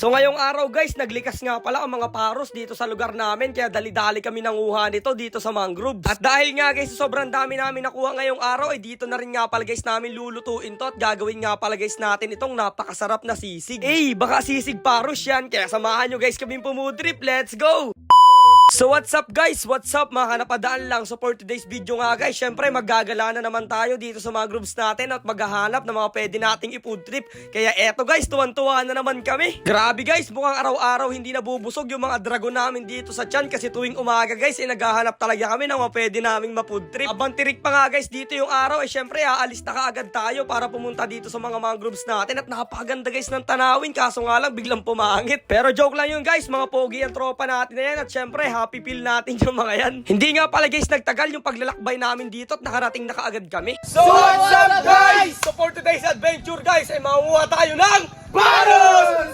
So ngayong araw guys, naglikas nga pala ang mga paros dito sa lugar namin kaya dali-dali kami nanguha nito dito sa mangroves. At dahil nga guys, sobrang dami namin nakuha ngayong araw ay dito na rin nga pala guys namin lulutuin to at gagawin nga pala guys natin itong napakasarap na sisig. Eh, baka sisig paros yan kaya samahan nyo guys kaming pumudrip. Let's go! So what's up guys? What's up mga napadaan lang? So for today's video nga guys Syempre maggagala na naman tayo dito sa mga groups natin At maghahanap ng mga pwede nating i-food trip. Kaya eto guys, tuwan-tuwa na naman kami. Grabe guys, mukhang araw-araw hindi nabubusog yung mga dragon namin dito sa chan Kasi tuwing umaga guys, eh, naghahanap talaga kami ng mga pwede naming ma-food trip. Abang tirik pa nga guys dito yung araw Eh syempre aalis na kaagad tayo para pumunta dito sa mga mga groups natin At napakaganda guys ng tanawin. Kaso nga lang biglang pumangit. Pero joke lang yun guys, mga pogi ang tropa natin na yan At syempre feel natin yung mga yan. Hindi nga pala guys nagtagal yung paglalakbay namin dito at nakarating na kaagad kami. So what's up guys? So for today's adventure guys ay mamuha tayo ng Paros!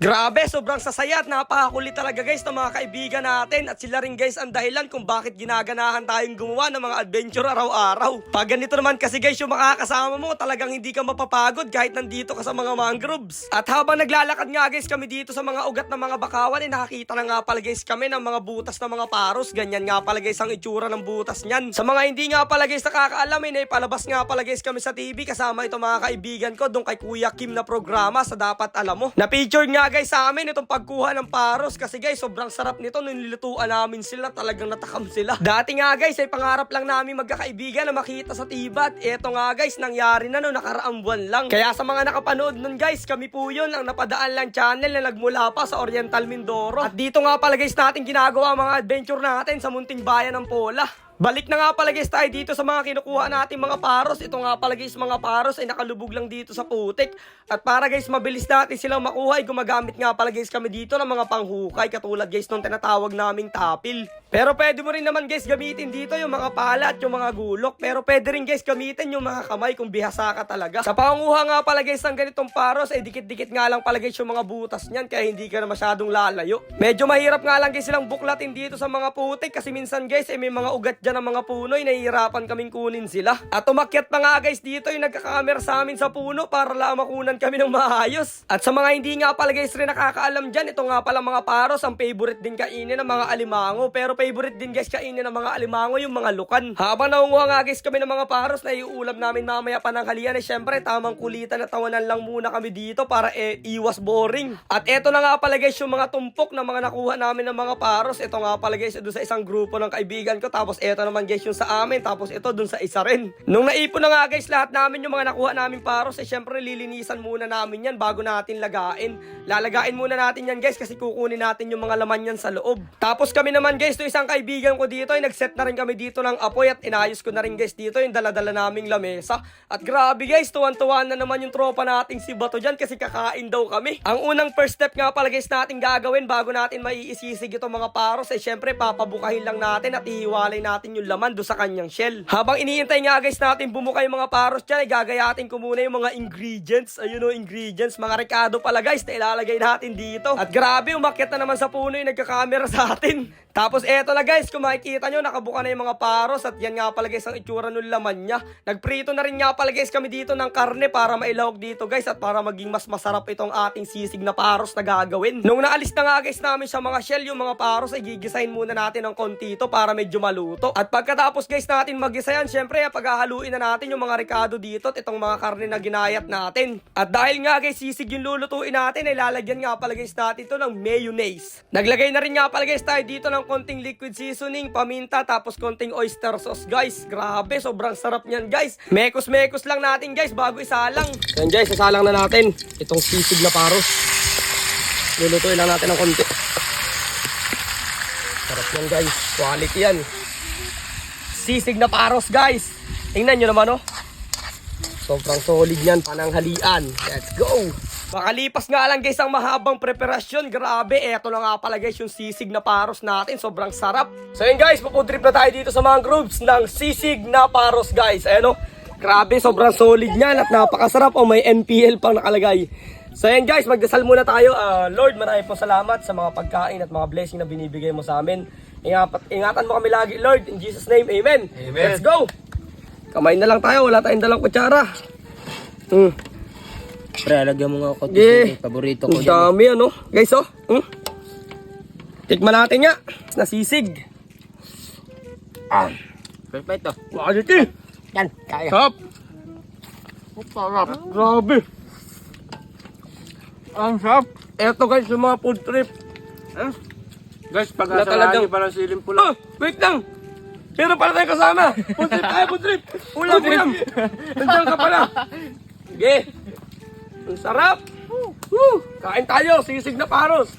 Grabe, sobrang sasaya at napakakulit talaga guys ng mga kaibigan natin at sila rin guys ang dahilan kung bakit ginaganahan tayong gumawa ng mga adventure araw-araw. Pag ganito naman kasi guys yung makakasama mo talagang hindi ka mapapagod kahit nandito ka sa mga mangroves. At habang naglalakad nga guys kami dito sa mga ugat ng mga bakawan eh nakakita na nga pala guys kami ng mga butas ng mga paros. Ganyan nga pala guys ang itsura ng butas niyan. Sa mga hindi nga pala guys nakakaalam eh palabas nga pala guys kami sa TV kasama ito mga kaibigan ko doon kay Kuya Kim na programa sa Dapat Alam Mo. Na-feature nga guys sa amin itong pagkuha ng paros kasi guys sobrang sarap nito nung nilutuan namin sila talagang natakam sila. Dati nga guys ay pangarap lang namin magkakaibigan na makita sa tibat. Eto nga guys nangyari na no nakaraang buwan lang. Kaya sa mga nakapanood nun guys kami po yun ang napadaan lang channel na nagmula pa sa Oriental Mindoro. At dito nga pala guys natin ginagawa ang mga adventure natin sa munting bayan ng Pola. Balik na nga pala guys tayo dito sa mga kinukuha nating mga paros. Ito nga pala guys mga paros ay nakalubog lang dito sa putik. At para guys mabilis natin silang makuha ay gumagamit nga pala guys kami dito ng mga panghukay katulad guys nung tinatawag naming tapil. Pero pwede mo rin naman guys gamitin dito yung mga pala at yung mga gulok. Pero pwede rin guys gamitin yung mga kamay kung bihasa ka talaga. Sa panguha nga pala guys ng ganitong paros ay dikit-dikit nga lang pala guys yung mga butas niyan kaya hindi ka na masyadong lalayo. Medyo mahirap nga lang guys silang buklatin dito sa mga putik kasi minsan guys ay may mga ugat dyan ng mga puno ay nahihirapan kaming kunin sila. At umakyat pa nga guys dito yung nagkakamer sa amin sa puno para lang makunan kami ng maayos. At sa mga hindi nga pala guys rin nakakaalam dyan, ito nga pala mga paros ang favorite din kainin ng mga alimango. Pero favorite din guys kainin ng mga alimango yung mga lukan. Habang naunguha nga guys kami ng mga paros na iuulam namin mamaya pananghalian eh syempre tamang kulitan at tawanan lang muna kami dito para eh, iwas boring. At eto na nga pala guys yung mga tumpok ng mga nakuha namin ng mga paros. Ito nga pala guys doon sa isang grupo ng kaibigan ko. Tapos eto naman guys yung sa amin. Tapos ito doon sa isa rin. Nung naipon na nga guys lahat namin yung mga nakuha namin paros eh syempre lilinisan muna namin yan bago natin lagain. Lalagain muna natin yan guys kasi kukunin natin yung mga laman yan sa loob. Tapos kami naman guys isang kaibigan ko dito ay nagset na rin kami dito ng apoy at inayos ko na rin guys dito yung daladala naming lamesa. At grabe guys tuwan-tuwan na naman yung tropa nating si Bato dyan kasi kakain daw kami. Ang unang first step nga pala guys natin gagawin bago natin maiisisig itong mga paros ay syempre papabukahin lang natin at ihiwalay natin yung laman do sa kanyang shell. Habang iniintay nga guys natin bumuka yung mga paros dyan ay gagayatin ko muna yung mga ingredients. Ayun o ingredients. Mga rekado pala guys na ilalagay natin dito. At grabe umakyat na naman sa puno yung nagkakamera sa atin. Tapos eto na guys, kung makikita nyo, nakabuka na yung mga paros at yan nga pala guys ang itsura ng laman niya. Nagprito na rin nga pala guys kami dito ng karne para mailawag dito guys at para maging mas masarap itong ating sisig na paros na gagawin. Nung naalis na nga guys namin sa mga shell, yung mga paros ay gigisahin muna natin ng konti ito para medyo maluto. At pagkatapos guys natin magisayan, syempre paghahaluin na natin yung mga rekado dito at itong mga karne na ginayat natin. At dahil nga guys sisig yung lulutuin natin ay lalagyan nga pala guys natin ito ng mayonnaise. Naglagay na rin nga pala guys tayo dito ng konting liquid seasoning, paminta, tapos konting oyster sauce guys. Grabe, sobrang sarap niyan guys. Mekos-mekos lang natin guys bago isalang. Yan guys, isalang na natin itong sisig na paros. Lulutuin lang natin ng konti. Sarap yan guys, quality yan. Sisig na paros guys. Tingnan nyo naman oh. Sobrang solid yan, pananghalian. Let's go! Makalipas nga lang guys ang mahabang preparasyon. Grabe, eto na nga pala guys yung sisig na paros natin. Sobrang sarap. So yun guys, pupuntrip na tayo dito sa mga groups ng sisig na paros guys. Ayan o. Grabe, sobrang solid niyan at napakasarap. O may NPL pang nakalagay. So yan guys, magdasal muna tayo. Ah, Lord, marami po salamat sa mga pagkain at mga blessing na binibigay mo sa amin. Ingat, ingatan mo kami lagi, Lord. In Jesus' name, Amen. Amen. Let's go. Kamay na lang tayo. Wala tayong dalang kutsara. Hmm. Pre, lagyan mo nga ako Yeah. Paborito ko Ang dami ano. Guys, oh. Hmm. Tikman natin nga. Nasisig. Ah. Perfecto. Quality. Yan, kaya. Sarap. Sarap. Grabe. Ang sarap. Eto guys, yung mga food trip. Guys, pag Wala talagang- pa ng siling Oh, wait lang. Pero pala tayong kasama. Food trip tayo, food trip. Ulam, ulam. Nandiyan ka pala. Sige. Ang sarap. Woo. Kain tayo, sisig na paros.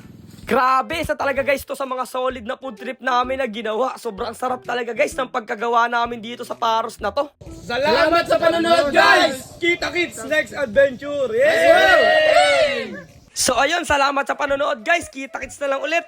Grabe, sa talaga guys to sa mga solid na food trip namin na ginawa. Sobrang sarap talaga guys ng pagkagawa namin dito sa paros na to. Salamat sa panonood, guys! Kita kits next adventure. Yeah! So ayun, salamat sa panonood guys. Kita kits na lang ulit.